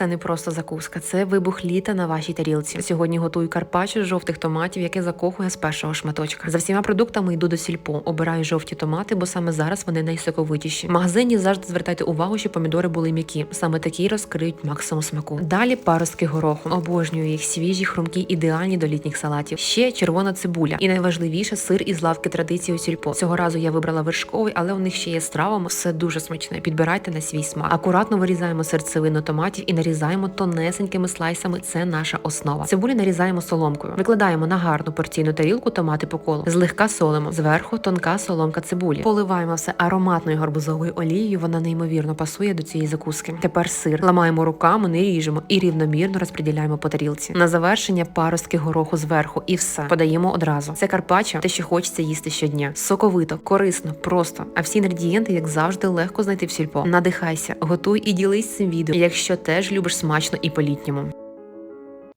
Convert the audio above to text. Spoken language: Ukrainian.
Це не просто закуска, це вибух літа на вашій тарілці. Сьогодні готую карпаччо з жовтих томатів, яке закохує з першого шматочка. За всіма продуктами йду до сільпо. Обираю жовті томати, бо саме зараз вони найсоковитіші. В магазині завжди звертайте увагу, що помідори були м'які. Саме такі розкриють максимум смаку. Далі паростки гороху. Обожнюю їх свіжі, хрумкі, ідеальні до літніх салатів. Ще червона цибуля. І найважливіше сир із лавки традиції у сільпо. Цього разу я вибрала вершковий, але у них ще є з травами. Все дуже смачне. Підбирайте на свій смак. Акуратно вирізаємо серцевину томатів і нарізаємо тонесенькими слайсами. Це наша основа. Цибулю нарізаємо соломкою. Викладаємо на гарну порційну тарілку томати по колу. Злегка солимо. Зверху тонка соломка цибулі. Поливаємо все ароматною гарбузовою олією. Вона неймовірно пасує до цієї закуски. Тепер сир ламаємо руками, не ріжемо і рівномірно розподіляємо по тарілці. На завершення паростки гороху зверху і все подаємо одразу. Це карпаччо, те, що хочеться їсти щодня. Соковито, корисно, просто. А всі інгредієнти, як завжди, легко знайти в сільпо. Надихайся, готуй і ділись цим відео, якщо теж любиш смачно і по-літньому.